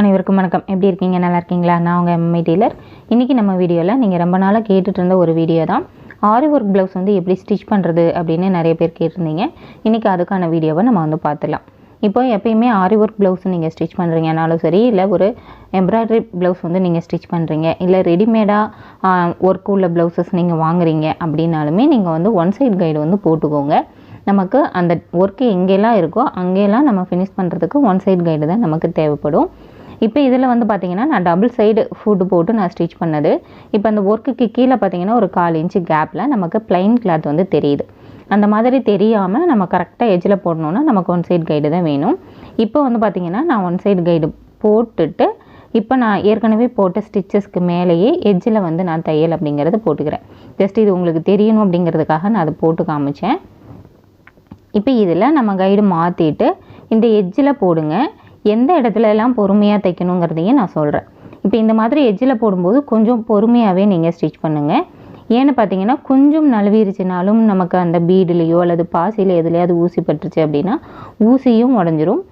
அனைவருக்கும் வணக்கம். எப்படி இருக்கீங்க? நல்லா இருக்கீங்களா? நான் உங்கள் எம்ஐ டெய்லர். இன்றைக்கி நம்ம வீடியோவில் நீங்கள் ரொம்ப நாளாக கேட்டுட்டு இருந்த ஒரு வீடியோ தான். ஆரி ஒர்க் ப்ளவுஸ் வந்து எப்படி ஸ்டிச் பண்ணுறது அப்படின்னு நிறைய பேர் கேட்டிருந்தீங்க. இன்றைக்கி அதுக்கான வீடியோவை நம்ம வந்து பார்த்துலாம் இப்போ எப்பயுமே ஆரி ஒர்க் ப்ளவுஸ் நீங்கள் ஸ்டிச் பண்ணுறீங்கனாலும் சரி இல்லை ஒரு எம்ப்ராய்டரி ப்ளவுஸ் வந்து நீங்கள் ஸ்டிச் பண்ணுறீங்க இல்லை ரெடிமேடாக ஒர்க் உள்ள ப்ளவுசஸ் நீங்கள் வாங்குறீங்க அப்படின்னாலுமே நீங்கள் வந்து ஒன் சைட் கைடு வந்து போட்டுக்கோங்க. நமக்கு அந்த ஒர்க்கு எங்கெல்லாம் இருக்கோ அங்கேயெல்லாம் நம்ம ஃபினிஷ் பண்ணுறதுக்கு ஒன் சைட் கைடு தான் நமக்கு தேவைப்படும். இப்போ இதில் வந்து பார்த்திங்கன்னா நான் டபுள் சைடு ஃபுட்டு போட்டு நான் ஸ்டிச் பண்ணது. இப்போ அந்த ஒர்க்குக்கு கீழே பார்த்தீங்கன்னா ஒரு கால் இன்ச்சு கேப்பில் நமக்கு பிளைன் கிளாத் வந்து தெரியுது. அந்த மாதிரி தெரியாமல் நம்ம கரெக்டாக எஜ்ஜில் போடணுன்னா நமக்கு ஒன் சைடு கைடு தான் வேணும். இப்போ வந்து பார்த்திங்கன்னா நான் ஒன் சைடு கைடு போட்டுட்டு இப்போ நான் ஏற்கனவே போட்ட ஸ்டிச்சஸ்க்கு மேலேயே எஜ்ஜில் வந்து நான் தையல் அப்படிங்கிறத போட்டுக்கிறேன். ஜஸ்ட் இது உங்களுக்கு தெரியணும் அப்படிங்கிறதுக்காக நான் அதை போட்டு காமிச்சேன். இப்போ இதில் நம்ம கைடு மாற்றிட்டு இந்த எஜ்ஜில் போடுங்க. எந்த இடத்துல எல்லாம் பொறுமையாக தைக்கணுங்கிறதையும் நான் சொல்கிறேன் இப்போ இந்த மாதிரி எஜ்ஜில் போடும்போது கொஞ்சம் பொறுமையாகவே நீங்கள் ஸ்டிச் பண்ணுங்கள் ஏன்னு பார்த்தீங்கன்னா கொஞ்சம் நழுவிருச்சுனாலும் நமக்கு அந்த பீடுலேயோ அல்லது பாசியில் எதுலையாவது ஊசி பட்டுருச்சு அப்படின்னா ஊசியும் உடஞ்சிரும்.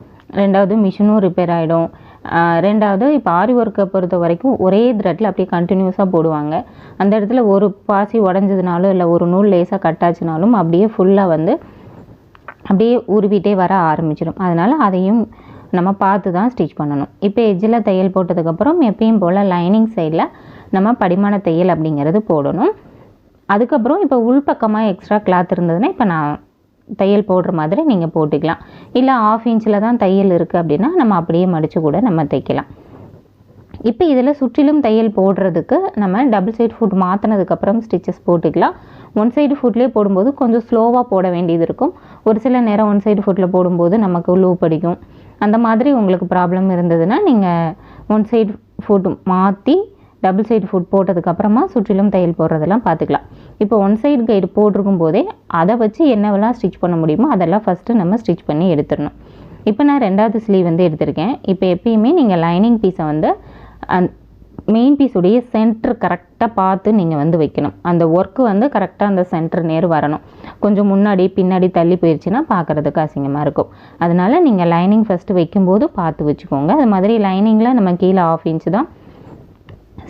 ரெண்டாவது மிஷினும் ரிப்பேர் ஆகிடும் ரெண்டாவது இப்போ ஆரி ஒர்க்கை பொறுத்த வரைக்கும் ஒரே த்ரெட்டில் அப்படியே கண்டினியூஸாக போடுவாங்க. அந்த இடத்துல ஒரு பாசி உடஞ்சதுனாலும் இல்லை ஒரு நூல் லேசாக கட்டாச்சுனாலும் அப்படியே ஃபுல்லாக வந்து அப்படியே உருவிட்டே வர ஆரம்பிச்சிடும் அதனால் அதையும் நம்ம பார்த்து தான் ஸ்டிச் பண்ணணும். இப்போ எஜ்ஜில் தையல் போட்டதுக்கப்புறம் எப்பயும் போல் லைனிங் சைடில் நம்ம படிமான தையல் அப்படிங்கிறது போடணும். அதுக்கப்புறம் இப்போ உள்பக்கமாக எக்ஸ்ட்ரா கிளாத் இருந்ததுன்னா இப்போ நான் தையல் போடுற மாதிரி நீங்கள் போட்டுக்கலாம். இல்லை ஆஃப் இன்ச்சில் தான் தையல் இருக்குது அப்படின்னா நம்ம அப்படியே மடித்து கூட நம்ம தைக்கலாம். இப்போ இதில் சுற்றிலும் தையல் போடுறதுக்கு நம்ம டபுள் சைடு ஃபுட் மாற்றினதுக்கப்புறம் ஸ்டிச்சஸ் போட்டுக்கலாம். ஒன் சைடு ஃபுட்லேயே போடும்போது கொஞ்சம் ஸ்லோவாக போட வேண்டியது இருக்கும். ஒரு சில நேரம் ஒன் சைடு ஃபுட்டில் போடும்போது நமக்கு லூ படிக்கும் அந்த மாதிரி உங்களுக்கு ப்ராப்ளம் இருந்ததுன்னா நீங்கள் ஒன் சைடு ஃபுட் மாற்றி டபுள் சைடு ஃபுட் போட்டதுக்கப்புறமா சுற்றிலும் தையல் போடுறதெல்லாம் பார்த்துக்கலாம். இப்போ ஒன் சைடு கைடு போட்டிருக்கும் போதே அதை வச்சு என்னவெல்லாம் ஸ்டிச் பண்ண முடியுமோ அதெல்லாம் ஃபஸ்ட்டு நம்ம ஸ்டிச் பண்ணி எடுத்துடணும். இப்போ நான் ரெண்டாவது ஸ்லீவ் வந்து எடுத்திருக்கேன். இப்போ எப்பயுமே நீங்கள் லைனிங் பீஸை வந்து அந் மெயின் பீஸுடைய சென்டர் கரெக்டாக பார்த்து நீங்கள் வந்து வைக்கணும். அந்த ஒர்க்கு வந்து கரெக்டாக அந்த சென்டர் நேர் வரணும். கொஞ்சம் முன்னாடி பின்னாடி தள்ளி போயிடுச்சுன்னா பார்க்குறதுக்கு அசிங்கமாக இருக்கும். அதனால் நீங்கள் லைனிங் ஃபஸ்ட்டு வைக்கும்போது பார்த்து வச்சுக்கோங்க. அது மாதிரி லைனிங்கில் நம்ம கீழே ஆஃப் இன்ச்சு தான்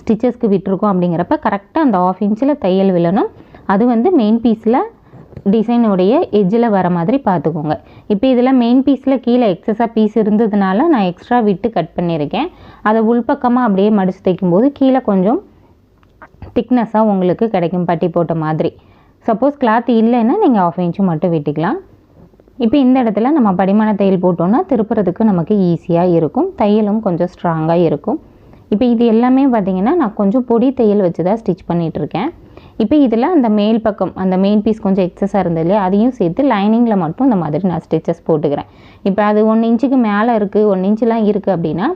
ஸ்டிச்சஸ்க்கு விட்டுருக்கோம் அப்படிங்கிறப்ப கரெக்டாக அந்த ஆஃப் இன்ச்சில் தையல் விழணும். அது வந்து மெயின் பீஸில் டிசைனுடைய எஜ்ஜில் வர மாதிரி பார்த்துக்கோங்க. இப்போ இதில் மெயின் பீஸில் கீழே எக்ஸஸாக பீஸ் இருந்ததுனால நான் எக்ஸ்ட்ரா விட்டு கட் பண்ணியிருக்கேன். அதை உள்பக்கமாக அப்படியே மடித்து தைக்கும்போது கீழே கொஞ்சம் திக்னஸாக உங்களுக்கு கிடைக்கும் பட்டி போட்ட மாதிரி. சப்போஸ் கிளாத் இல்லைன்னா நீங்கள் ஆஃப் இன்ச்சு மட்டும் விட்டுக்கலாம். இப்போ இந்த இடத்துல நம்ம படிமான தையல் போட்டோம்னா திருப்புறதுக்கு நமக்கு ஈஸியாக இருக்கும். தையலும் கொஞ்சம் ஸ்ட்ராங்காக இருக்கும். இப்போ இது எல்லாமே பார்த்திங்கன்னா நான் கொஞ்சம் பொடி தையல் வச்சு தான் ஸ்டிச் பண்ணிகிட்ருக்கேன் இப்போ இதில் அந்த மேல் பக்கம் அந்த மெயின் பீஸ் கொஞ்சம் எக்ஸஸாக இருந்தது இல்லையா? அதையும் சேர்த்து லைனிங்கில் மட்டும் இந்த மாதிரி நான் ஸ்டிச்சஸ் போட்டுக்கிறேன். இப்போ அது ஒன் இன்ச்சுக்கு மேலே இருக்குது ஒன் இன்ச்சுலாம் இருக்குது அப்படின்னா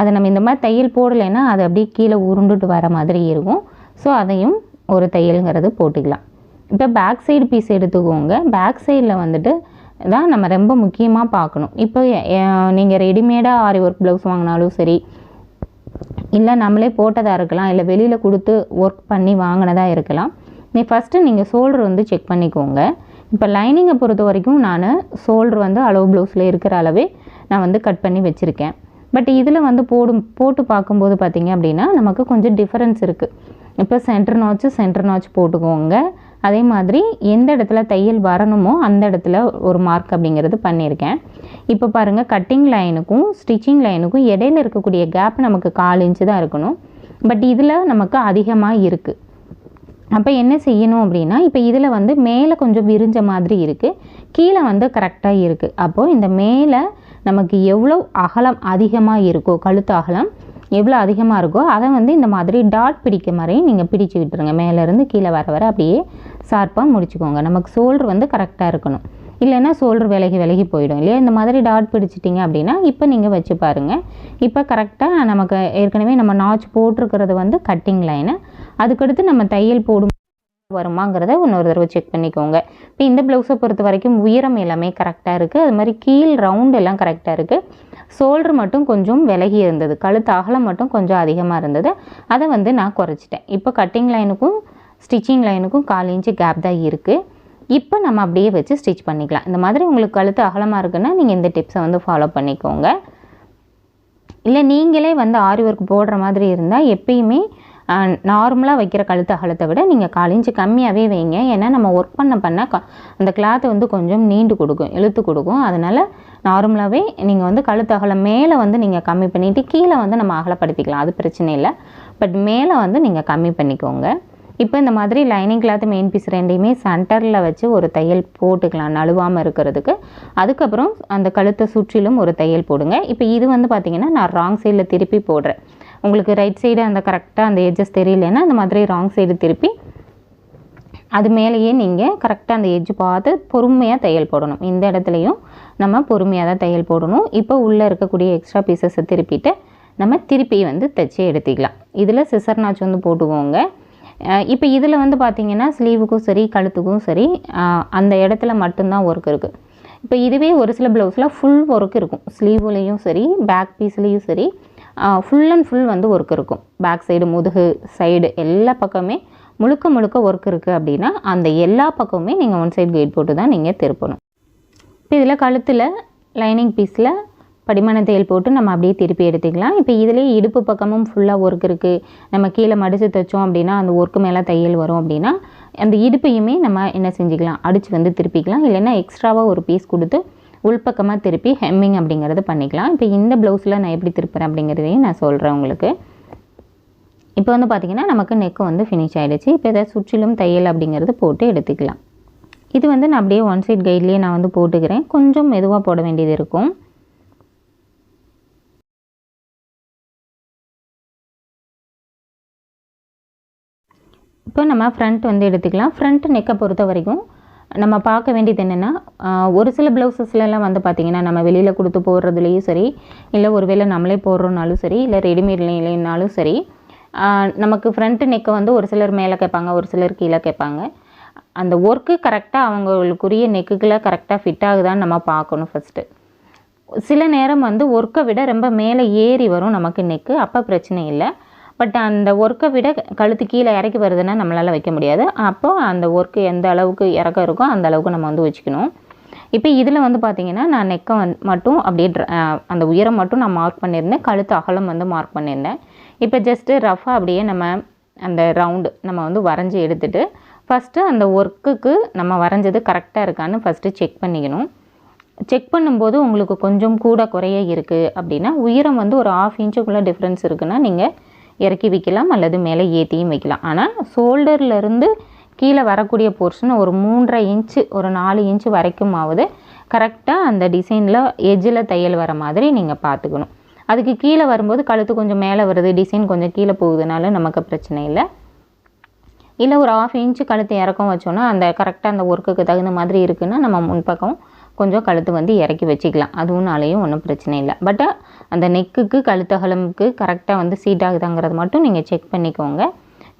அதை நம்ம இந்த மாதிரி தையல் போடலைன்னா அது அப்படியே கீழே உருண்டுட்டு வர மாதிரி இருக்கும். ஸோ அதையும் ஒரு தையலுங்கிறது போட்டுக்கலாம். இப்போ பேக் சைடு பீஸ் எடுத்துக்கோங்க. பேக் சைடில் வந்துட்டு தான் நம்ம ரொம்ப முக்கியமாக பார்க்கணும். இப்போ நீங்கள் ரெடிமேடாக ஆரி ஒர்க் ப்ளவுஸ் வாங்கினாலும் சரி இல்லை நம்மளே போட்டதாக இருக்கலாம் இல்லை வெளியில் கொடுத்து ஒர்க் பண்ணி வாங்கினதாக இருக்கலாம். நீ ஃபஸ்ட்டு நீங்கள் ஷோல்டர் வந்து செக் பண்ணிக்கோங்க. இப்போ லைனிங்கை பொறுத்த வரைக்கும் நான் ஷோல்டர் வந்து அளவு ப்ளவுஸில் இருக்கிற அளவே நான் வந்து கட் பண்ணி வச்சுருக்கேன். பட் இதில் வந்து போடும் போட்டு பார்க்கும்போது பார்த்திங்க அப்படின்னா நமக்கு கொஞ்சம் டிஃப்ரென்ஸ் இருக்குது இப்போ சென்டர் நாச்சு சென்டர் நாச் போட்டுக்கோங்க. அதே மாதிரி எந்த இடத்துல தையல் வரணுமோ அந்த இடத்துல ஒரு மார்க் அப்படிங்கிறது பண்ணியிருக்கேன். இப்போ பாருங்கள் கட்டிங் லைனுக்கும் ஸ்டிச்சிங் லைனுக்கும் இடையில இருக்கக்கூடிய கேப் நமக்கு கால் இன்ச்சு தான் இருக்கணும். பட் இதில் நமக்கு அதிகமாக இருக்குது அப்போ என்ன செய்யணும் அப்படின்னா இப்போ இதில் வந்து மேலே கொஞ்சம் விரிஞ்ச மாதிரி இருக்குது கீழே வந்து கரெக்டாக இருக்குது அப்போது இந்த மேலே நமக்கு எவ்வளோ அகலம் அதிகமாக இருக்கோ கழுத்து அகலம் எவ்வளோ அதிகமாக இருக்கோ அதை வந்து இந்த மாதிரி டாட் பிடிக்க மாதிரி நீங்கள் பிடிச்சு விட்டுருங்க. மேலேருந்து கீழே வர வர அப்படியே ஷார்ப்பாக முடிச்சுக்கோங்க. நமக்கு ஷோல்டர் வந்து கரெக்டாக இருக்கணும். இல்லைன்னா ஷோல்டர் விலகி விலகி போயிடும் இல்லையா? இந்த மாதிரி டாட் பிடிச்சிட்டிங்க அப்படின்னா இப்போ நீங்கள் வச்சு பாருங்கள் இப்போ கரெக்டாக நமக்கு ஏற்கனவே நம்ம நாச் போட்டிருக்கிறது வந்து கட்டிங் லைனு அதுக்கடுத்து நம்ம தையல் போடும் வருமாங்கிறத இன்னொரு தடவை செக் பண்ணிக்கோங்க. இப்போ இந்த ப்ளவுஸை பொறுத்த வரைக்கும் உயரம் எல்லாமே கரெக்டாக இருக்குது அது மாதிரி கீழ் ரவுண்ட் எல்லாம் கரெக்டாக இருக்குது ஷோல்டர் மட்டும் கொஞ்சம் விலகி இருந்தது. கழுத்து அகலம் மட்டும் கொஞ்சம் அதிகமாக இருந்தது. அதை வந்து நான் குறைச்சிட்டேன். இப்போ கட்டிங் லைனுக்கும் ஸ்டிச்சிங் லைனுக்கும் கால் இன்ச்சு கேப் தான் இருக்குது இப்போ நம்ம அப்படியே வச்சு ஸ்டிச் பண்ணிக்கலாம். இந்த மாதிரி உங்களுக்கு கழுத்து அகலமாக இருக்குன்னா நீங்கள் இந்த டிப்ஸை வந்து ஃபாலோ பண்ணிக்கோங்க. இல்லை நீங்களே வந்து ஆரி ஒர்க் போடுற மாதிரி இருந்தால் எப்பயுமே நார்மலாக வைக்கிற கழுத்து அகலத்தை விட நீங்கள் காலிஞ்சு கம்மியாகவே வைங்க. ஏன்னா நம்ம ஒர்க் பண்ண பண்ண க அந்த கிளாத்து வந்து கொஞ்சம் நீண்டு கொடுக்கும் இழுத்து கொடுக்கும். அதனால் நார்மலாகவே நீங்கள் வந்து கழுத்து அகலம் மேலே வந்து நீங்கள் கம்மி பண்ணிவிட்டு கீழே வந்து நம்ம அகலப்படுத்திக்கலாம். அது பிரச்சனை இல்லை. பட் மேலே வந்து நீங்கள் கம்மி பண்ணிக்கோங்க. இப்போ இந்த மாதிரி லைனிங் கிளாத் மெயின் பீஸ் ரெண்டையுமே சென்டரில் வச்சு ஒரு தையல் போட்டுக்கலாம் நழுவாமல் இருக்கிறதுக்கு. அதுக்கப்புறம் அந்த கழுத்தை சுற்றிலும் ஒரு தையல் போடுங்க. இப்போ இது வந்து பார்த்திங்கன்னா நான் ராங் சைடில் திருப்பி போடுறேன். உங்களுக்கு ரைட் சைடு அந்த கரெக்டாக அந்த எட்ஜஸ் தெரியலன்னா அந்த மாதிரி ராங் சைடு திருப்பி அது மேலேயே நீங்கள் கரெக்டாக அந்த எஜ்ஜு பார்த்து பொறுமையாக தையல் போடணும். இந்த இடத்துலையும் நம்ம பொறுமையாக தான் தையல் போடணும். இப்போ உள்ளே இருக்கக்கூடிய எக்ஸ்ட்ரா பீசஸை திருப்பிட்டு நம்ம திருப்பி வந்து தைச்சி எடுத்துக்கலாம். இதில் சிசர் நாச்சு வந்து போட்டுக்கோங்க. இப்போ இதில் வந்து பார்த்திங்கன்னா ஸ்லீவுக்கும் சரி கழுத்துக்கும் சரி அந்த இடத்துல மட்டும்தான் ஒர்க் இருக்குது இப்போ இதுவே ஒரு சில ப்ளவுஸில் ஃபுல் ஒர்க் இருக்கும். ஸ்லீவ்லேயும் சரி பேக் பீஸ்லேயும் சரி ஃபுல் அண்ட் ஃபுல் வந்து ஒர்க் இருக்கும். பேக் சைடு முதுகு சைடு எல்லா பக்கமே முழுக்க முழுக்க ஒர்க் இருக்குது அப்படின்னா அந்த எல்லா பக்கமுமே நீங்கள் ஒன் சைடு கைட் போட்டு தான் நீங்கள் திருப்பணும். இப்போ இதில் கழுத்தில் லைனிங் பீஸில் படிமான தையல் போட்டு நம்ம அப்படியே திருப்பி எடுத்துக்கலாம். இப்போ இதுலேயே இடுப்பு பக்கமும் ஃபுல்லாக ஒர்க் இருக்குது நம்ம கீழே மடித்து தைச்சோம் அப்படின்னா அந்த ஒர்க்கு மேலே தையல் வரும் அப்படின்னா அந்த இடுப்பையுமே நம்ம என்ன செஞ்சுக்கலாம்? அடித்து வந்து திருப்பிக்கலாம். இல்லைன்னா எக்ஸ்ட்ராவாக ஒரு பீஸ் கொடுத்து உள்பக்கமாக திருப்பி ஹெம்மிங் அப்படிங்கிறது பண்ணிக்கலாம். இப்போ இந்த ப்ளவுஸில் நான் எப்படி திருப்புறேன் அப்படிங்கிறதையும் நான் சொல்கிறேன் உங்களுக்கு. இப்போ வந்து பார்த்திங்கன்னா நமக்கு நெக்கு வந்து ஃபினிஷ் ஆகிடுச்சு இப்போ இதை சுற்றிலும் தையல் அப்படிங்கிறது போட்டு எடுத்துக்கலாம். இது வந்து நான் அப்படியே ஒன் சைட் கைட்லேயே நான் வந்து போட்டுக்கிறேன். கொஞ்சம் மெதுவாக போட வேண்டியது இருக்கும். இப்போ நம்ம ஃப்ரண்ட் வந்து எடுத்துக்கலாம். ஃப்ரண்ட் நெக்கை பொறுத்த வரைக்கும் நம்ம பார்க்க வேண்டியது என்னென்னா ஒரு சில ப்ளவுசஸ்லலாம் வந்து பார்த்திங்கன்னா நம்ம வெளியில் கொடுத்து போடுறதுலேயும் சரி இல்லை ஒருவேளை நம்மளே போடுறோம்னாலும் சரி இல்லை ரெடிமேட்லேனாலும் சரி நமக்கு ஃப்ரண்ட்டு நெக்கை வந்து ஒரு சிலர் மேலே கேட்பாங்க ஒரு சிலர் கீழே கேட்பாங்க. அந்த ஒர்க்கு கரெக்டாக அவங்களுக்குரிய நெக்குகளை கரெக்டாக ஃபிட் ஆகுதான்னு நம்ம பார்க்கணும் ஃபஸ்ட்டு சில நேரம் வந்து ஒர்க்கை விட ரொம்ப மேலே ஏறி வரும் நமக்கு நெக்கு அப்போ பிரச்சனை இல்லை. பட் அந்த ஒர்க்கை விட கழுத்து கீழே இறக்கி வருதுன்னா நம்மளால் வைக்க முடியாது. அப்போது அந்த ஒர்க்கு எந்த அளவுக்கு இறக்கம் இருக்கோ அந்த அளவுக்கு நம்ம வந்து வச்சுக்கணும். இப்போ இதில் வந்து பார்த்தீங்கன்னா நான் நெக்கை வந் மட்டும் அப்படியே அந்த உயரம் மட்டும் நான் மார்க் பண்ணியிருந்தேன். கழுத்து அகலம் வந்து மார்க் பண்ணியிருந்தேன். இப்போ ஜஸ்ட்டு ரஃபாக அப்படியே நம்ம அந்த ரவுண்டு நம்ம வந்து வரைஞ்சி எடுத்துகிட்டு ஃபஸ்ட்டு அந்த ஒர்க்குக்கு நம்ம வரைஞ்சது கரெக்டாக இருக்கான்னு ஃபஸ்ட்டு செக் பண்ணிக்கணும். செக் பண்ணும்போது உங்களுக்கு கொஞ்சம் கூட குறைய இருக்குது அப்படின்னா உயரம் வந்து ஒரு ஆஃப் இன்ச்சுக்குள்ளே டிஃப்ரென்ஸ் இருக்குன்னா நீங்கள் இறக்கி வைக்கலாம் அல்லது மேலே ஏற்றியும் வைக்கலாம். ஆனால் ஷோல்டர்லேருந்து கீழே வரக்கூடிய போர்ஷன் ஒரு மூன்றரை இன்ச்சு ஒரு நாலு இன்ச்சு வரைக்குமாவது கரெக்டாக அந்த டிசைனில் எஜ்ஜில் தையல் வர மாதிரி நீங்கள் பார்த்துக்கணும். அதுக்கு கீழே வரும்போது கழுத்து கொஞ்சம் மேலே வருது டிசைன் கொஞ்சம் கீழே போகுதுனாலும் நமக்கு பிரச்சனை இல்லை. இல்லை ஒரு ஆஃப் இன்ச்சு கழுத்து இறக்கம் வச்சோன்னா அந்த கரெக்டாக அந்த ஒர்க்குக்கு தகுந்த மாதிரி இருக்குன்னா நம்ம முன்பக்கம் கொஞ்சம் கழுத்து வந்து இறக்கி வச்சுக்கலாம். அதுவும்னாலேயும் ஒன்றும் பிரச்சனை இல்லை. பட் அந்த நெக்குக்கு கழுத்தகலமுக்கு கரெக்டாக வந்து சீட் ஆகுதாங்கிறது மட்டும் நீங்கள் செக் பண்ணிக்கோங்க.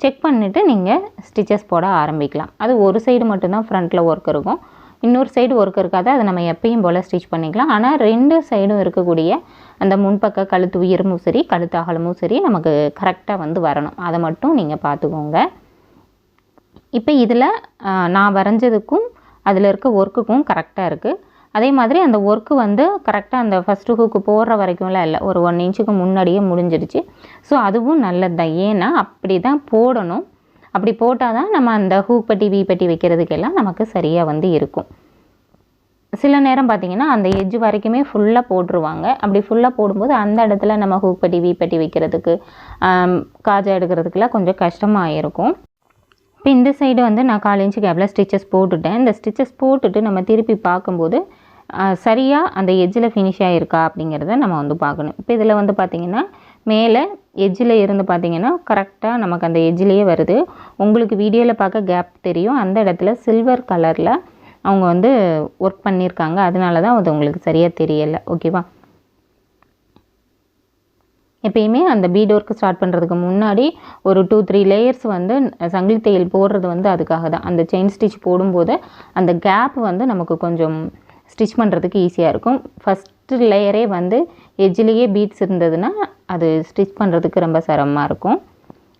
செக் பண்ணிவிட்டு நீங்கள் ஸ்டிச்சஸ் போட ஆரம்பிக்கலாம். அது ஒரு சைடு மட்டும்தான் ஃப்ரண்ட்டில் ஒர்க் இருக்கும். இன்னொரு சைடு ஒர்க் இருக்காது. அதை நம்ம எப்பயும் போல் ஸ்டிச் பண்ணிக்கலாம். ஆனால் ரெண்டு சைடும் இருக்கக்கூடிய அந்த முன்பக்க கழுத்து உயரமும் சரி கழுத்து அகலமும் சரி நமக்கு கரெக்டாக வந்து வரணும். அதை மட்டும் நீங்கள் பார்த்துக்கோங்க. இப்போ இதில் நான் வரைஞ்சதுக்கும் அதில் இருக்க ஒர்க்குக்கும் கரெக்டாக இருக்குது அதே மாதிரி அந்த ஒர்க்கு வந்து கரெக்டாக அந்த ஃபஸ்ட்டு ஹூக்கு போடுற வரைக்கும்லாம் இல்லை. ஒரு ஒன் இன்ச்சுக்கு முன்னாடியே முடிஞ்சிடுச்சு ஸோ அதுவும் நல்லது தான் ஏன்னா அப்படி தான் போடணும். அப்படி போட்டால் தான் நம்ம அந்த ஹூக் பட்டி வீ பட்டி வைக்கிறதுக்கெல்லாம் நமக்கு சரியாக வந்து இருக்கும். சில நேரம் பார்த்தீங்கன்னா அந்த எஜ்ஜு வரைக்குமே ஃபுல்லாக போட்டுருவாங்க. அப்படி ஃபுல்லாக போடும்போது அந்த இடத்துல நம்ம ஹூக் பட்டி வீ பட்டி வைக்கிறதுக்கு காஜா எடுக்கிறதுக்கெல்லாம் கொஞ்சம் கஷ்டமாக இருக்கும். இப்போ இந்த சைடு வந்து நான் கால் இன்ச்சு கேப்பில் ஸ்டிச்சஸ் போட்டுட்டேன். இந்த ஸ்டிச்சஸ் போட்டுட்டு நம்ம திருப்பி பார்க்கும்போது சரியாக அந்த எஜ்ஜில் ஃபினிஷ் ஆகிருக்கா அப்படிங்கிறத நம்ம வந்து பார்க்கணும். இப்போ இதில் வந்து பார்த்திங்கன்னா மேலே எஜ்ஜில் இருந்து பார்த்தீங்கன்னா கரெக்டாக நமக்கு அந்த எஜ்ஜிலேயே வருது. உங்களுக்கு வீடியோவில் பார்க்க கேப் தெரியும். அந்த இடத்துல சில்வர் கலரில் அவங்க வந்து ஒர்க் பண்ணியிருக்காங்க. அதனால தான் அது உங்களுக்கு சரியாக தெரியலை. ஓகேவா எப்பயுமே அந்த பீட் ஒர்க் ஸ்டார்ட் பண்ணுறதுக்கு முன்னாடி ஒரு டூ த்ரீ லேயர்ஸ் வந்து சங்கிலி தையல் போடுறது வந்து அதுக்காக தான். அந்த செயின் ஸ்டிச் போடும்போது அந்த கேப் வந்து நமக்கு கொஞ்சம் ஸ்டிச் பண்ணுறதுக்கு ஈஸியாக இருக்கும். ஃபஸ்ட்டு லேயரே வந்து எஜ்ஜிலேயே பீட்ஸ் இருந்ததுன்னா அது ஸ்டிச் பண்ணுறதுக்கு ரொம்ப சிரமமாக இருக்கும்.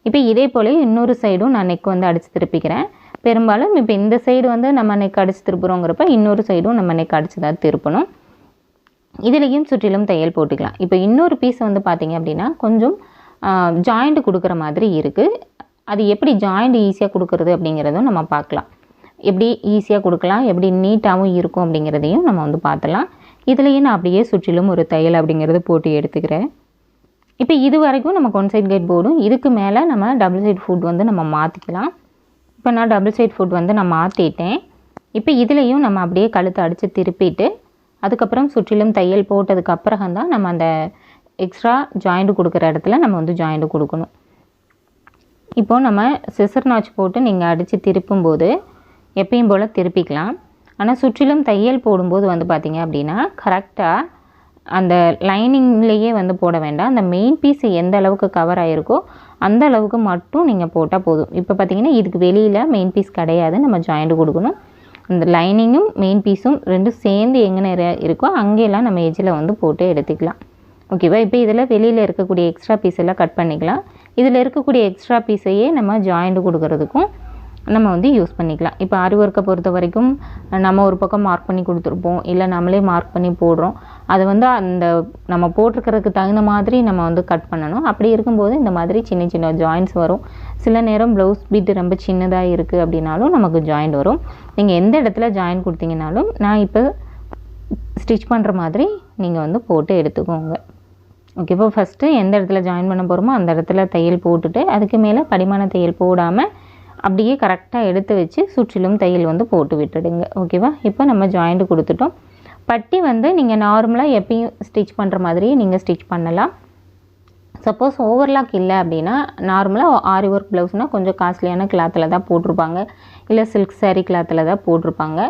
இப்போ இதே போல் இன்னொரு சைடும் நான் நெக் வந்து அடித்து திருப்பிக்கிறேன். பெரும்பாலும் இப்போ இந்த சைடு வந்து நம்ம நெக் அடித்து திருப்புறோங்கிறப்ப இன்னொரு சைடும் நம்ம நெக் அடித்து தான் திருப்பணும். இதுலேயும் சுற்றிலும் தையல் போட்டுக்கலாம். இப்போ இன்னொரு பீஸ் வந்து பார்த்திங்க அப்படின்னா கொஞ்சம் ஜாயிண்ட் கொடுக்குற மாதிரி இருக்குது அது எப்படி ஜாயிண்ட் ஈஸியாக கொடுக்குறது அப்படிங்கிறதும் நம்ம பார்க்கலாம். எப்படி ஈஸியாக கொடுக்கலாம் எப்படி நீட்டாகவும் இருக்கும் அப்படிங்கிறதையும் நம்ம வந்து பார்த்தலாம் இதுலேயும் நான் அப்படியே சுற்றிலும் ஒரு தையல் அப்படிங்கிறது போட்டு எடுத்துக்கிறேன். இப்போ இது வரைக்கும் நமக்கு ஒன் சைட் கைட் போர்டும் இதுக்கு மேலே நம்ம டபுள் சைட் ஃபுட் வந்து நம்ம மாற்றிக்கலாம் இப்போ நான் டபுள் சைட் ஃபுட் வந்து நான் மாற்றிட்டேன் இப்போ இதுலேயும் நம்ம அப்படியே கழுத்தை அடித்து திருப்பிட்டு அதுக்கப்புறம் சுற்றிலும் தையல் போட்டதுக்கு அப்புறம் தான் நம்ம அந்த எக்ஸ்ட்ரா ஜாயிண்ட் கொடுக்குற இடத்துல நம்ம வந்து ஜாயிண்ட் கொடுக்கணும். இப்போது நம்ம சிசர் நாச் போட்டு நீங்கள் அடித்து திருப்பும்போது எப்பயும் போல் திருப்பிக்கலாம். ஆனால் சுற்றிலும் தையல் போடும்போது வந்து பார்த்திங்க அப்படின்னா கரெக்டாக அந்த லைனிங்லேயே வந்து போட வேண்டாம். அந்த மெயின் பீஸ் எந்த அளவுக்கு கவர் ஆகிருக்கோ அந்த அளவுக்கு மட்டும் நீங்கள் போட்டால் போதும். இப்போ பார்த்திங்கன்னா இதுக்கு வெளியில் மெயின் பீஸ் கிடையாது நம்ம ஜாயிண்ட் கொடுக்கணும். அந்த லைனிங்கும் மெயின் பீஸும் ரெண்டும் சேர்ந்து எங்கே இருக்கோ அங்கேயெல்லாம் நம்ம எஜ்ஜில் வந்து போட்டு எடுத்துக்கலாம். ஓகேவா இப்போ இதில் வெளியில் இருக்கக்கூடிய எக்ஸ்ட்ரா பீஸ் எல்லாம் கட் பண்ணிக்கலாம். இதில் இருக்கக்கூடிய எக்ஸ்ட்ரா பீஸையே நம்ம ஜாயிண்ட் கொடுக்கறதுக்கும் நம்ம வந்து யூஸ் பண்ணிக்கலாம். இப்போ ஆரி ஒர்க்கை பொறுத்த வரைக்கும் நம்ம ஒரு பக்கம் மார்க் பண்ணி கொடுத்துருப்போம். இல்லை நம்மளே மார்க் பண்ணி போடுறோம். அது வந்து அந்த நம்ம போட்டிருக்கிறதுக்கு தகுந்த மாதிரி நம்ம வந்து கட் பண்ணணும். அப்படி இருக்கும்போது இந்த மாதிரி சின்ன சின்ன ஜாயின்ஸ் வரும். சில நேரம் ப்ளவுஸ் பீட்டு ரொம்ப சின்னதாக இருக்குது அப்படின்னாலும் நமக்கு ஜாயின் வரும். நீங்கள் எந்த இடத்துல ஜாயின் கொடுத்தீங்கனாலும் நான் இப்போ ஸ்டிச் பண்ணுற மாதிரி நீங்கள் வந்து போட்டு எடுத்துக்கோங்க. ஓகே இப்போ ஃபஸ்ட்டு எந்த இடத்துல ஜாயின் பண்ண போகிறோமோ அந்த இடத்துல தையல் போட்டுட்டு அதுக்கு மேலே படிமான தையல் போடாமல் அப்படியே கரெக்டாக எடுத்து வச்சு சுற்றிலும் தையல் வந்து போட்டு விட்டுடுங்க. ஓகேவா இப்போ நம்ம ஜாயிண்ட் கொடுத்துட்டோம். பட்டி வந்து நீங்கள் நார்மலாக எப்பயும் ஸ்டிச் பண்ணுற மாதிரியே நீங்கள் ஸ்டிச் பண்ணலாம். சப்போஸ் ஓவர்லாக் இல்லை அப்படின்னா நார்மலாக ஆரி ஒர்க் ப்ளவுஸ்னால் கொஞ்சம் காஸ்ட்லியான கிளாத்தில் தான் போட்டிருப்பாங்க. இல்லை சில்க் சாரீ கிளாத்தில் தான் போட்டிருப்பாங்க.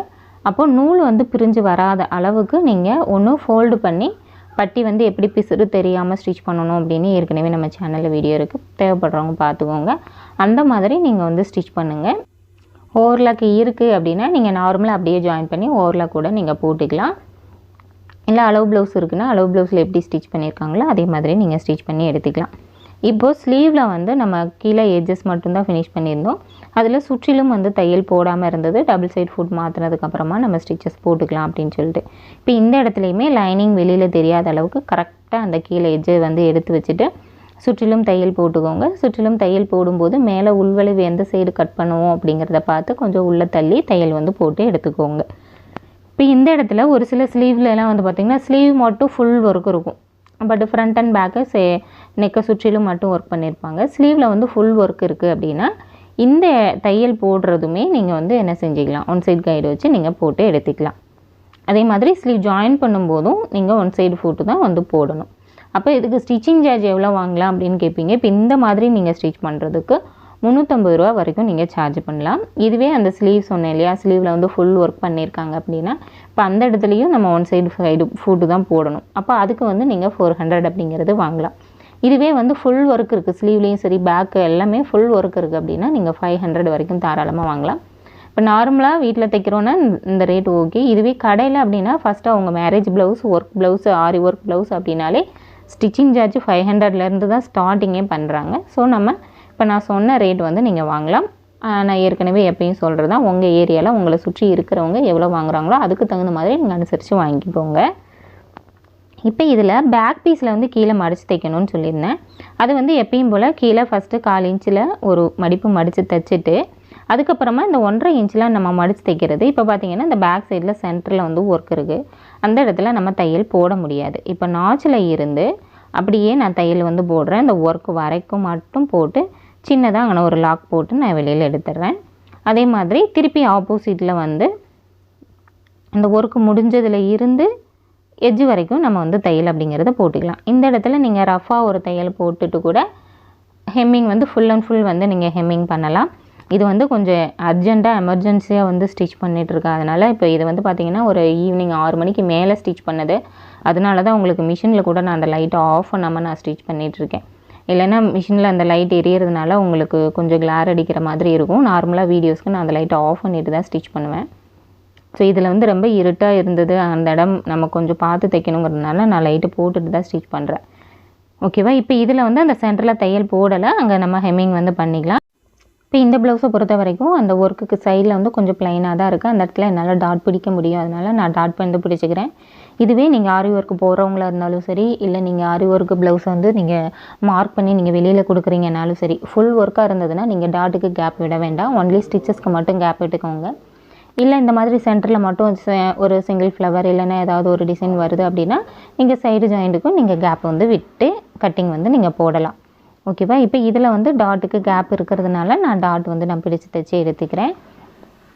அப்போ நூல் வந்து பிரிஞ்சு வராத அளவுக்கு நீங்கள் ஒன்று ஃபோல்டு பண்ணி பட்டி வந்து எப்படி பிசுறு தெரியாமல் ஸ்டிச் பண்ணணும் அப்படின்னு ஏற்கனவே நம்ம சேனலில் வீடியோ இருக்குது தேவைப்படுறவங்க பார்த்துக்கோங்க. அந்த மாதிரி நீங்கள் வந்து ஸ்டிச் பண்ணுங்கள் ஓவர்லாக் இருக்குது அப்படின்னா நீங்கள் நார்மலாக அப்படியே ஜாயின் பண்ணி ஓவர்லாக் கூட நீங்கள் போட்டுக்கலாம். இல்லை அளவு ப்ளவுஸ் இருக்குன்னா அளவு ப்ளவுஸில் எப்படி ஸ்டிச் பண்ணியிருக்காங்களோ அதே மாதிரி நீங்கள் ஸ்டிச் பண்ணி எடுத்துக்கலாம். இப்போது ஸ்லீவில் வந்து நம்ம கீழே எட்ஜஸ் மட்டும்தான் ஃபினிஷ் பண்ணியிருந்தோம். அதில் சுற்றிலும் வந்து தையல் போடாமல் இருந்தது. டபுள் சைட் ஃபுட் மாற்றினதுக்கப்புறமா நம்ம ஸ்டிச்சஸ் போட்டுக்கலாம் அப்படின்னு சொல்லிட்டு. இப்போ இந்த இடத்துலையுமே லைனிங் வெளியில் தெரியாத அளவுக்கு கரெக்டாக அந்த கீழே எஜ்ஜை வந்து எடுத்து வச்சுட்டு சுற்றிலும் தையல் போட்டுக்கோங்க. சுற்றிலும் தையல் போடும்போது மேலே உள்வளைவு எந்த சைடு கட் பண்ணுவோம் அப்படிங்கிறத பார்த்து கொஞ்சம் உள்ளே தள்ளி தையல் வந்து போட்டு எடுத்துக்கோங்க. இப்போ இந்த இடத்துல ஒரு சில ஸ்லீவ்லலாம் வந்து பார்த்திங்கன்னா ஸ்லீவ் மட்டும் ஃபுல் ஒர்க் இருக்கும். பட் ஃப்ரண்ட் அண்ட் பேக்கு சே நெக்கை சுற்றிலும் மட்டும் ஒர்க் பண்ணியிருப்பாங்க. ஸ்லீவில் வந்து ஃபுல் ஒர்க் இருக்குது அப்படின்னா இந்த தையல் போடுறதுமே நீங்கள் வந்து என்ன செஞ்சுக்கலாம்? ஒன் சைடு கைடு வச்சு நீங்கள் போட்டு எடுத்துக்கலாம். அதே மாதிரி ஸ்லீவ் ஜாயின் பண்ணும்போதும் நீங்கள் ஒன் சைடு ஃபோட்டு தான் வந்து போடணும். அப்போ இதுக்கு ஸ்டிச்சிங் சார்ஜ் எவ்வளோ வாங்கலாம் அப்படின்னு கேட்பீங்க. இப்போ இந்த மாதிரி நீங்கள் ஸ்டிச் பண்ணுறதுக்கு முந்நூற்றம்பது ரூபா வரைக்கும் நீங்கள் சார்ஜ் பண்ணலாம். இதுவே அந்த ஸ்லீவ் சொன்னேன் இல்லையா? ஸ்லீவில் வந்து ஃபுல் ஒர்க் பண்ணியிருக்காங்க அப்படின்னா இப்போ அந்த இடத்துலையும் நம்ம ஒன் சைடு சைடு ஃபுட்டு தான் போடணும். அப்போ அதுக்கு வந்து நீங்கள் ஃபோர் ஹண்ட்ரட் அப்படிங்கிறது வாங்கலாம். இதுவே வந்து ஃபுல் ஒர்க் இருக்குது ஸ்லீவ்லேயும் சரி பேக்கு எல்லாமே ஃபுல் ஒர்க் இருக்குது அப்படின்னா நீங்கள் ஃபைவ் ஹண்ட்ரட் வரைக்கும் தாராளமாக வாங்கலாம். இப்போ நார்மலாக வீட்டில் தைக்கிறோன்னா இந்த ரேட் ஓகே இதுவே கடையில் அப்படின்னா ஃபஸ்ட்டு அவங்க marriage blouse work blouse aari work blouse அப்படின்னாலே ஸ்டிச்சிங் சார்ஜ் ஃபைவ் ஹண்ட்ரட்லேருந்து தான் ஸ்டார்டிங்கே பண்ணுறாங்க ஸோ நம்ம இப்போ நான் சொன்ன ரேட் வந்து நீங்கள் வாங்கலாம். நான் ஏற்கனவே எப்பயும் சொல்கிறது தான் உங்கள் ஏரியாவில் உங்களை சுற்றி இருக்கிறவங்க எவ்வளோ வாங்குறாங்களோ அதுக்கு தகுந்த மாதிரி நீங்கள் அனுசரித்து வாங்கிக்கோங்க. இப்போ இதில் பேக் பீஸில் வந்து கீழே மடித்து தைக்கணும்னு சொல்லியிருந்தேன். அது வந்து எப்பயும் போல் கீழே ஃபஸ்ட்டு கால் இன்ச்சில் ஒரு மடிப்பு மடித்து தைச்சிட்டு அதுக்கப்புறமா இந்த ஒன்றரை இன்ச்சில் நம்ம மடித்து தைக்கிறது. இப்போ பார்த்தீங்கன்னா இந்த பேக் சைடில் சென்டரில் வந்து ஒர்க் இருக்குது அந்த இடத்துல நம்ம தையல் போட முடியாது. இப்போ நாச்சில் இருந்து அப்படியே நான் தையல் வந்து போடுறேன். இந்த ஒர்க் வரைக்கும் மட்டும் போட்டு சின்னதாக அங்கே ஒரு லாக் போட்டு நான் வெளியில் எடுத்துடுறேன். அதே மாதிரி திருப்பி ஆப்போசிட்டில் வந்து இந்த ஒர்க் முடிஞ்சதில் இருந்து எஜ்ஜு வரைக்கும் நம்ம வந்து தையல் அப்படிங்கிறத போட்டுக்கலாம். இந்த இடத்துல நீங்கள் ரஃபாக ஒரு தையல் போட்டுட்டு கூட ஹெம்மிங் வந்து ஃபுல் அண்ட் ஃபுல் வந்து நீங்கள் ஹெம்மிங் பண்ணலாம். இது வந்து கொஞ்சம் அர்ஜெண்ட்டாக எமர்ஜென்சியாக வந்து ஸ்டிச் பண்ணிகிட்ருக்கேன் அதனால் இப்போ இது வந்து பார்த்திங்கன்னா ஒரு ஈவினிங் ஆறு மணிக்கு மேலே ஸ்டிச் பண்ணது. அதனால தான் உங்களுக்கு மிஷினில் கூட நான் அந்த லைட்டை ஆஃப் பண்ணாமல் நான் ஸ்டிச் பண்ணிகிட்ருக்கேன் இல்லைன்னா மிஷினில் அந்த லைட் எரியறதுனால உங்களுக்கு கொஞ்சம் கிளார் அடிக்கிற மாதிரி இருக்கும். நார்மலாக வீடியோஸ்க்கு நான் அந்த லைட்டை ஆஃப் பண்ணிட்டு தான் ஸ்டிச் பண்ணுவேன். ஸோ இதில் வந்து ரொம்ப இருட்டாக இருந்தது. அந்த இடம் நம்ம கொஞ்சம் பார்த்து தைக்கணுங்கிறதுனால நான் லைட்டு போட்டுட்டு தான் ஸ்டிச் பண்ணுறேன் ஓகேவா இப்போ இதில் வந்து அந்த சென்டரில் தையல் போடலை. அங்கே நம்ம ஹெம்மிங் வந்து பண்ணிக்கலாம். இப்போ இந்த ப்ளவுஸை பொறுத்த வரைக்கும் அந்த ஒர்க்குக்கு சைடில் வந்து கொஞ்சம் ப்ளைனாக தான் இருக்குது அந்த இடத்துல என்னால் டாட் பிடிக்க முடியும். அதனால் நான் டாட் வந்து பிடிச்சிக்கிறேன். இதுவே நீங்கள் ஆரி ஒர்க்கு போகிறவங்களா இருந்தாலும் சரி இல்லை நீங்கள் ஆரி ஒர்க்கு ப்ளவுஸ் வந்து நீங்கள் மார்க் பண்ணி நீங்கள் வெளியில் கொடுக்குறீங்கனாலும் சரி ஃபுல் ஒர்க்காக இருந்ததுன்னா நீங்கள் டாட்டுக்கு கேப் விட வேண்டாம். ஒன்லி ஸ்டிச்சஸ்க்கு மட்டும் கேப் விட்டுக்கோங்க இல்லை இந்த மாதிரி சென்டரில் மட்டும் ஒரு சிங்கிள் ஃப்ளவர் இல்லைன்னா ஏதாவது ஒரு டிசைன் வருது அப்படின்னா நீங்கள் சைடு ஜாயிண்ட்டுக்கும் நீங்கள் கேப் வந்து விட்டு கட்டிங் வந்து நீங்கள் போடலாம். ஓகேவா இப்போ இதில் வந்து டாட்டுக்கு கேப் இருக்கிறதுனால நான் டாட் வந்து நான் பிடிச்சி தைச்சி எடுத்துக்கிறேன்.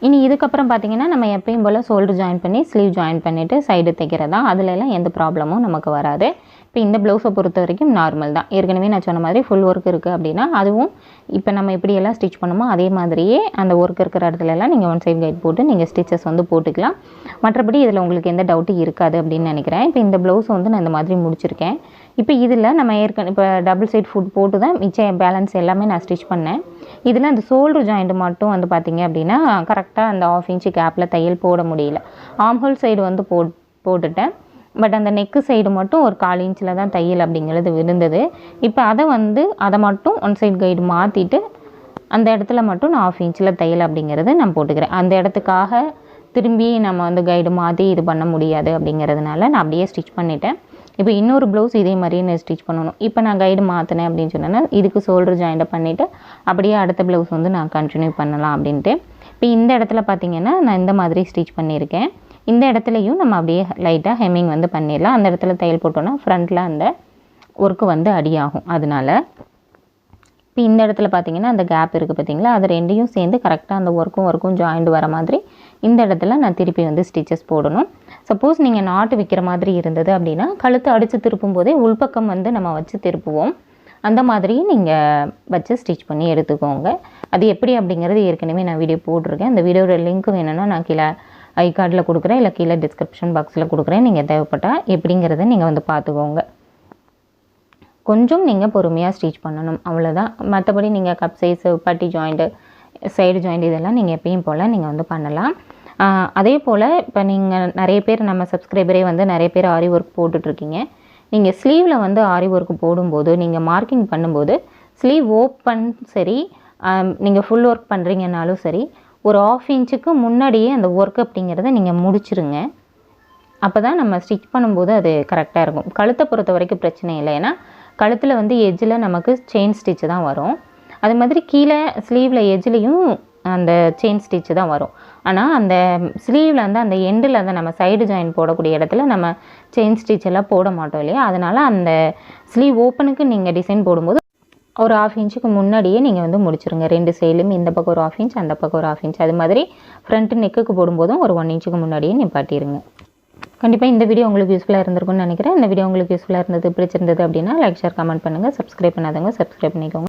இனி இதுக்கப்புறம் பார்த்திங்கன்னா நம்ம எப்பயும் போல் ஷோல்டர் ஜாயின் பண்ணி ஸ்லீவ் ஜாயின் பண்ணிவிட்டு சைடு தைக்கிறதா தான் எந்த ப்ராப்ளமும் நமக்கு வராது. இப்போ இந்த ப்ளவுஸை பொறுத்த வரைக்கும் நார்மல் தான். ஏற்கனவே நான் சொன்ன மாதிரி ஃபுல் ஒர்க் இருக்குது அப்படின்னா அதுவும் இப்போ நம்ம எப்படியெல்லாம் ஸ்டிச் பண்ணுமோ அதே மாதிரியே அந்த ஒர்க் இருக்கிற இடத்துலலாம் நீங்கள் ஒன் சைட் கைட் போட்டு நீங்கள் ஸ்டிச்சஸ் வந்து போட்டுக்கலாம். மற்றபடி இதில் உங்களுக்கு எந்த டவுட்டும் இருக்காது அப்படின்னு நினைக்கிறேன். இப்போ இந்த ப்ளவுஸ் வந்து நான் இந்த மாதிரி முடிச்சிருக்கேன். இப்போ இதில் நம்ம ஏற்கனவே இப்போ டபுள் சைட் ஃபுட் போட்டு தான் மிச்சம் பேலன்ஸ் எல்லாமே நான் ஸ்டிச் பண்ணேன். இதில் அந்த ஷோல்டர் ஜாயிண்ட் மட்டும் வந்து பார்த்திங்க அப்படின்னா கரெக்டாக அந்த ஆஃப் இன்ச்சு கேப்பில் தையல் போட முடியல. ஆம்ஹோல் சைடு வந்து போ போட்டுட்டேன். பட் அந்த நெக்கு சைடு மட்டும் ஒரு கால் இன்ச்சில் தான் தையல் அப்படிங்கிறது விழுந்தது இப்போ அதை வந்து அதை மட்டும் ஒன் சைடு கைடு மாற்றிட்டு அந்த இடத்துல மட்டும் நான் ஆஃப் இன்ச்சில் தையல் அப்படிங்கிறது நான் போட்டுக்கிறேன். அந்த இடத்துக்காக திரும்பி நம்ம வந்து கைடு மாற்றி இது பண்ண முடியாது அப்படிங்கிறதுனால நான் அப்படியே ஸ்டிச் பண்ணிட்டேன். இப்போ இன்னொரு ப்ளவுஸ் இதே மாதிரியே நான் ஸ்டிச் பண்ணணும். இப்போ நான் கைடு மாற்றினேன் அப்படின்னு சொன்னேன்னா இதுக்கு ஷோல்டர் ஜாயிண்டை பண்ணிவிட்டு அப்படியே அடுத்த ப்ளவுஸ் வந்து நான் கண்டினியூ பண்ணலாம் அப்படின்ட்டு. இப்போ இந்த இடத்துல பார்த்தீங்கன்னா நான் இந்த மாதிரி ஸ்டிச் பண்ணியிருக்கேன். இந்த இடத்துலையும் நம்ம அப்படியே லைட்டாக ஹெம்மிங் வந்து பண்ணிடலாம். அந்த இடத்துல தையல் போட்டோன்னா ஃப்ரண்ட்டில் அந்த ஒர்க்கு வந்து அடியாகும். அதனால இப்போ இந்த இடத்துல பார்த்தீங்கன்னா அந்த கேப் இருக்குது பார்த்தீங்களா அது ரெண்டையும் சேர்ந்து கரெக்டாக அந்த ஒர்க்கும் ஒர்க்கும் ஜாயிண்ட் வர மாதிரி இந்த இடத்துல நான் திருப்பி வந்து ஸ்டிச்சஸ் போடணும். சப்போஸ் நீங்கள் நாட்டு விற்கிற மாதிரி இருந்தது அப்படின்னா கழுத்து அடித்து திருப்பும் போதே உள்பக்கம் வந்து நம்ம வச்சு திருப்புவோம். அந்த மாதிரி நீங்கள் வச்சு ஸ்டிச் பண்ணி எடுத்துக்கோங்க. அது எப்படி அப்படிங்கிறது ஏற்கனவே நான் வீடியோ போட்டிருக்கேன். அந்த வீடியோட லிங்க் வேணும்னா நான் கீழே ஐ கார்டில் கொடுக்குறேன் இல்லை கீழே டிஸ்கிரிப்ஷன் பாக்ஸில் கொடுக்குறேன். நீங்கள் தேவைப்பட்டால் எப்படிங்கிறத நீங்கள் வந்து பார்த்துக்கோங்க. கொஞ்சம் நீங்கள் பொறுமையாக ஸ்டிச் பண்ணணும். அவ்வளோதான் மற்றபடி நீங்கள் கப் சைஸ் பட்டி ஜாயிண்ட்டு சைடு ஜாயிண்ட் இதெல்லாம் நீங்கள் எப்பயும் போல் நீங்கள் வந்து பண்ணலாம். அதே போல் இப்போ நீங்கள் நிறைய பேர் நம்ம சப்ஸ்கிரைபரே வந்து நிறைய பேர் ஆரி ஒர்க் போட்டுட்ருக்கீங்க. நீங்கள் ஸ்லீவில் வந்து ஆரி ஒர்க் போடும்போது நீங்கள் மார்க்கிங் பண்ணும்போது ஸ்லீவ் ஓப்பன் சரி நீங்கள் ஃபுல் ஒர்க் பண்ணுறீங்கனாலும் சரி ஒரு ஆஃப் இன்ச்சுக்கு முன்னாடியே அந்த ஒர்க் அப்படிங்கிறத நீங்கள் முடிச்சிருங்க. அப்போ தான் நம்ம ஸ்டிச் பண்ணும்போது அது கரெக்டாக இருக்கும். கழுத்தை பொறுத்த வரைக்கும் பிரச்சனை இல்லை. ஏன்னா கழுத்தில் வந்து எஜ்ஜில் நமக்கு செயின் ஸ்டிச்சு தான் வரும். அது மாதிரி கீழே ஸ்லீவில் எஜ்லேயும் அந்த செயின் ஸ்டிச்சு தான் வரும். ஆனால் அந்த ஸ்லீவில் வந்து அந்த எண்டில் அந்த நம்ம சைடு ஜாயின் போடக்கூடிய இடத்துல நம்ம செயின் ஸ்டிச் எல்லாம் போட மாட்டோம் இல்லையா? அதனால் அந்த ஸ்லீவ் ஓப்பனுக்கு நீங்கள் டிசைன் போடும்போது ஒரு ஆஃப் இன்ச்சுக்கு முன்னாடியே நீங்கள் வந்து முடிச்சுருங்க. ரெண்டு சைட்லையும் இந்த பக்கம் ஒரு ஆஃப் இன்ச் அந்த பக்கம் ஒரு ஆஃப் இன்ச் அது மாதிரி ஃப்ரண்ட் நெக்குக்கு போடும்போதும் ஒரு ஒன் இன்ச்சுக்கு முன்னாடியே நிப்பாட்டிடுங்க கண்டிப்பாக இந்த வீடியோ உங்களுக்கு யூஸ்ஃபுல்லாக இருந்திருக்கும்னு நினைக்கிறேன். இந்த வீடியோ உங்களுக்கு யூஸ்ஃபுல்லாக இருந்தது பிடிச்சிருந்தது அப்படின்னா லைக் ஷேர் கமெண்ட் பண்ணுங்கள் சப்ஸ்கிரைப் பண்ணாதவங்க சப்ஸ்கிரைப் பண்ணிக்கோங்க.